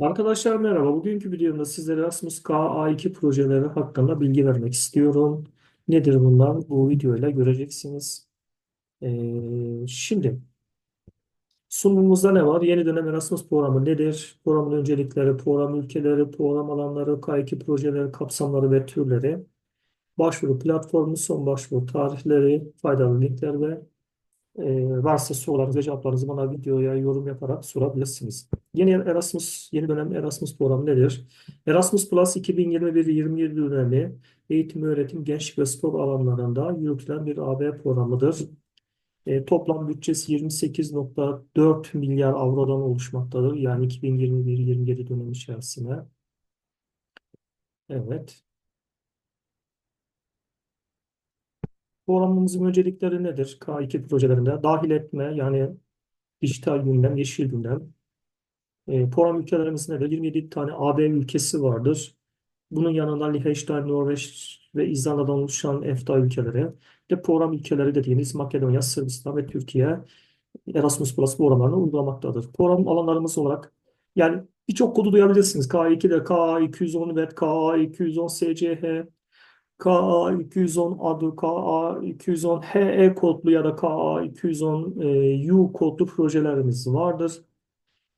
Arkadaşlar merhaba. Bugünkü videomda sizlere Erasmus KA2 projeleri hakkında bilgi vermek istiyorum. Nedir bunlar? Bu videoyla göreceksiniz. Ee, şimdi sunumumuzda ne var? Yeni dönem Erasmus programı nedir? Programın öncelikleri, program ülkeleri, program alanları, K2 projeleri, kapsamları ve türleri, başvuru platformu, son başvuru tarihleri, faydalı linkler ve ee, varsa sorularınızı ve cevaplarınızı bana videoya yorum yaparak sorabilirsiniz. Yeni Erasmus, yeni dönem Erasmus programı nedir? Erasmus Plus 2021-2027 dönemi eğitim, öğretim, gençlik ve spor alanlarında yürütülen bir AB programıdır. E, toplam bütçesi 28.4 milyar avrodan oluşmaktadır. Yani 2021-2027 dönemi içerisinde. Evet. Programımızın öncelikleri nedir? K2 projelerinde dahil etme yani dijital gündem, yeşil gündem. E, program ülkelerimiz nedir? 27 tane AB ülkesi vardır. Bunun yanında Liechtenstein, Norveç ve İzlanda'dan oluşan EFTA ülkeleri ve program ülkeleri dediğimiz Makedonya, Sırbistan ve Türkiye Erasmus Plus programlarını uygulamaktadır. Program alanlarımız olarak yani birçok kodu duyabilirsiniz. K2'de KA210 VET, KA210 SCH, KA210 adı KA210 HE kodlu ya da KA210 e, U kodlu projelerimiz vardır.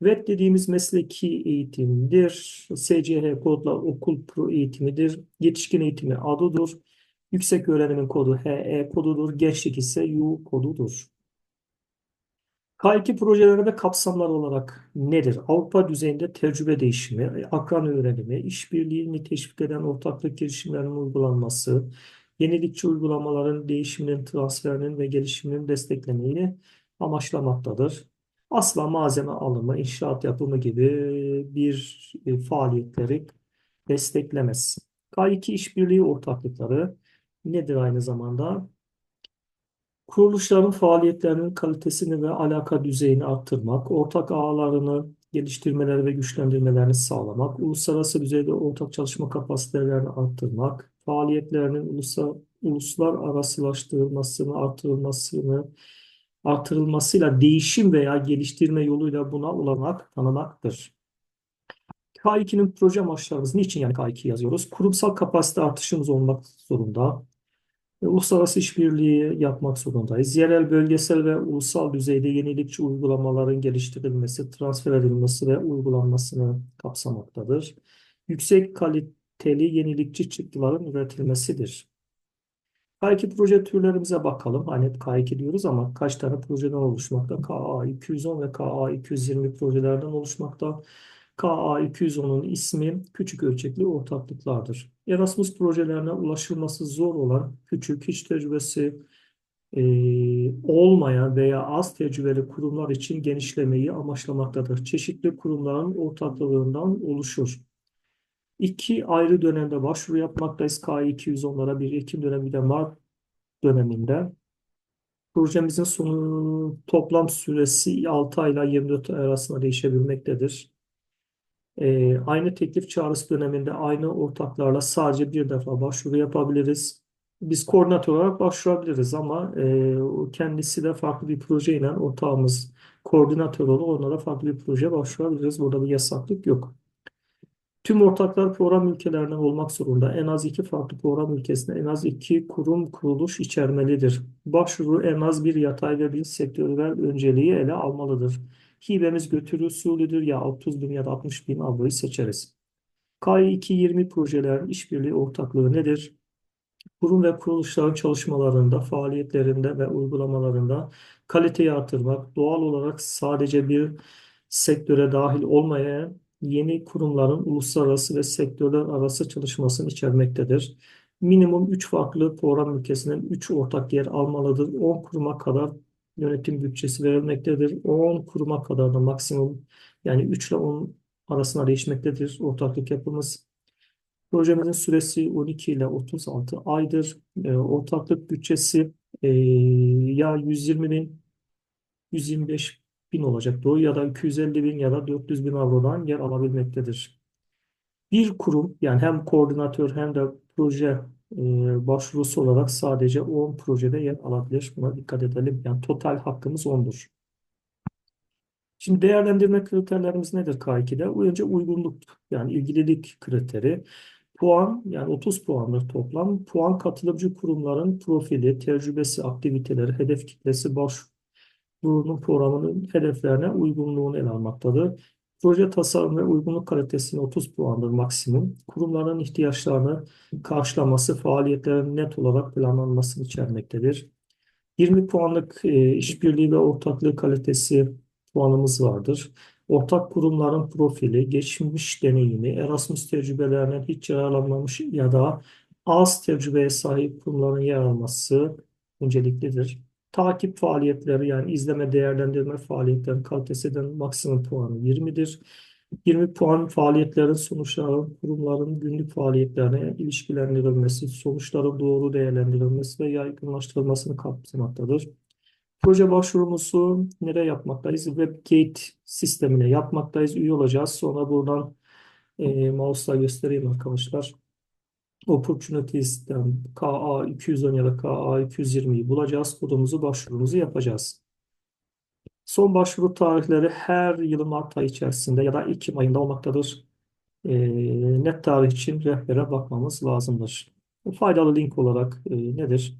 VET dediğimiz mesleki eğitimdir. SCH kodla okul pro eğitimidir. Yetişkin eğitimi adıdır. Yüksek öğrenimin kodu HE kodudur. Gençlik ise U kodudur. K2 projelerde kapsamlar olarak nedir? Avrupa düzeyinde tecrübe değişimi, akran öğrenimi, işbirliğini teşvik eden ortaklık girişimlerinin uygulanması, yenilikçi uygulamaların değişiminin, transferinin ve gelişiminin desteklemeyi amaçlamaktadır. Asla malzeme alımı, inşaat yapımı gibi bir e, faaliyetleri desteklemez. K2 işbirliği ortaklıkları nedir aynı zamanda? Kuruluşların faaliyetlerinin kalitesini ve alaka düzeyini arttırmak, ortak ağlarını geliştirmeleri ve güçlendirmelerini sağlamak, uluslararası düzeyde ortak çalışma kapasitelerini arttırmak, faaliyetlerinin ulusal, uluslararasılaştırılmasını, artırılmasını, artırılmasıyla değişim veya geliştirme yoluyla buna olanak tanımaktır. K2'nin proje amaçlarımız niçin yani K2 yazıyoruz? Kurumsal kapasite artışımız olmak zorunda. Uluslararası işbirliği yapmak zorundayız. Yerel, bölgesel ve ulusal düzeyde yenilikçi uygulamaların geliştirilmesi, transfer edilmesi ve uygulanmasını kapsamaktadır. Yüksek kaliteli yenilikçi çıktıların üretilmesidir. K2 proje türlerimize bakalım. Hani hep K2 diyoruz ama kaç tane projeden oluşmakta? KA210 ve KA220 projelerden oluşmakta. KA210'un ismi küçük ölçekli ortaklıklardır. Erasmus projelerine ulaşılması zor olan, küçük, hiç tecrübesi e, olmayan veya az tecrübeli kurumlar için genişlemeyi amaçlamaktadır. Çeşitli kurumların ortaklığından oluşur. İki ayrı dönemde başvuru yapmaktayız. K210'lara bir Ekim dönemi bir de Mart döneminde. Projemizin sonu toplam süresi 6 ayla 24 ay arasında değişebilmektedir. Ee, aynı teklif çağrısı döneminde aynı ortaklarla sadece bir defa başvuru yapabiliriz. Biz koordinatör olarak başvurabiliriz ama e, kendisi de farklı bir projeyle ortağımız koordinatör olur. Onlara farklı bir proje başvurabiliriz. Burada bir yasaklık yok. Tüm ortaklar program ülkelerinden olmak zorunda. En az iki farklı program ülkesinde en az iki kurum kuruluş içermelidir. Başvuru en az bir yatay ve bir sektörel önceliği ele almalıdır. Hibemiz götürü usulüdür ya 30 bin ya da 60 bin avroyu seçeriz. K220 projelerin işbirliği ortaklığı nedir? Kurum ve kuruluşların çalışmalarında, faaliyetlerinde ve uygulamalarında kaliteyi artırmak, doğal olarak sadece bir sektöre dahil olmayan yeni kurumların uluslararası ve sektörler arası çalışmasını içermektedir. Minimum 3 farklı program ülkesinden 3 ortak yer almalıdır. 10 kuruma kadar yönetim bütçesi verilmektedir. 10 kuruma kadar da maksimum yani 3 ile 10 arasında değişmektedir ortaklık yapımız. Projemizin süresi 12 ile 36 aydır. E, ortaklık bütçesi e, ya 120 bin 125 bin olacak doğru ya da 250 bin ya da 400 bin avrodan yer alabilmektedir. Bir kurum yani hem koordinatör hem de proje e, başvurusu olarak sadece 10 projede yer alabilir. Buna dikkat edelim. Yani total hakkımız 10'dur. Şimdi değerlendirme kriterlerimiz nedir K2'de? Önce uygunluk yani ilgililik kriteri. Puan yani 30 puandır toplam. Puan katılımcı kurumların profili, tecrübesi, aktiviteleri, hedef kitlesi, başvurunun programının hedeflerine uygunluğunu ele almaktadır. Proje tasarım ve uygunluk kalitesine 30 puandır maksimum. Kurumların ihtiyaçlarını karşılaması, faaliyetlerin net olarak planlanmasını içermektedir. 20 puanlık e, işbirliği ve ortaklığı kalitesi puanımız vardır. Ortak kurumların profili, geçmiş deneyimi, Erasmus tecrübelerinden hiç yararlanmamış ya da az tecrübeye sahip kurumların yer alması önceliklidir. Takip faaliyetleri yani izleme, değerlendirme faaliyetlerinin kalitesinden maksimum puanı 20'dir. 20 puan faaliyetlerin sonuçları, kurumların günlük faaliyetlerine ilişkilendirilmesi, sonuçların doğru değerlendirilmesi ve yaygınlaştırılmasını kapsamaktadır. Proje başvurumuzu nereye yapmaktayız? WebGate sistemine yapmaktayız. Üye olacağız. Sonra buradan e, mouse'la göstereyim arkadaşlar. Opportunities'ten KA 210 ya da KA 220'yi bulacağız. Kodumuzu, başvurumuzu yapacağız. Son başvuru tarihleri her yılın Mart ayı içerisinde ya da Ekim ayında olmaktadır. E, net tarih için rehbere bakmamız lazımdır. Faydalı link olarak e, nedir?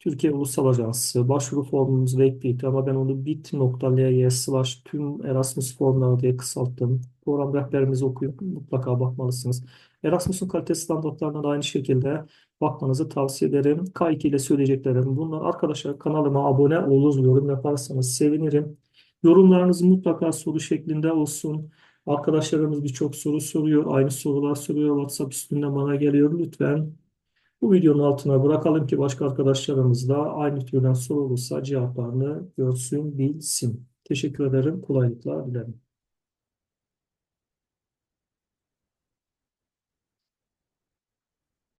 Türkiye Ulusal Ajansı, başvuru formumuz Webkit ama ben onu bit.ly slash tüm Erasmus formları diye kısalttım. Program rehberimizi okuyup mutlaka bakmalısınız. Erasmus'un kalite standartlarına da aynı şekilde bakmanızı tavsiye ederim. K2 ile söyleyeceklerim bunlar. Arkadaşlar kanalıma abone olur, yorum yaparsanız sevinirim. Yorumlarınız mutlaka soru şeklinde olsun. Arkadaşlarımız birçok soru soruyor. Aynı sorular soruyor. WhatsApp üstünden bana geliyor. Lütfen bu videonun altına bırakalım ki başka arkadaşlarımız da aynı türden soru olursa cevaplarını görsün, bilsin. Teşekkür ederim. Kolaylıklar dilerim.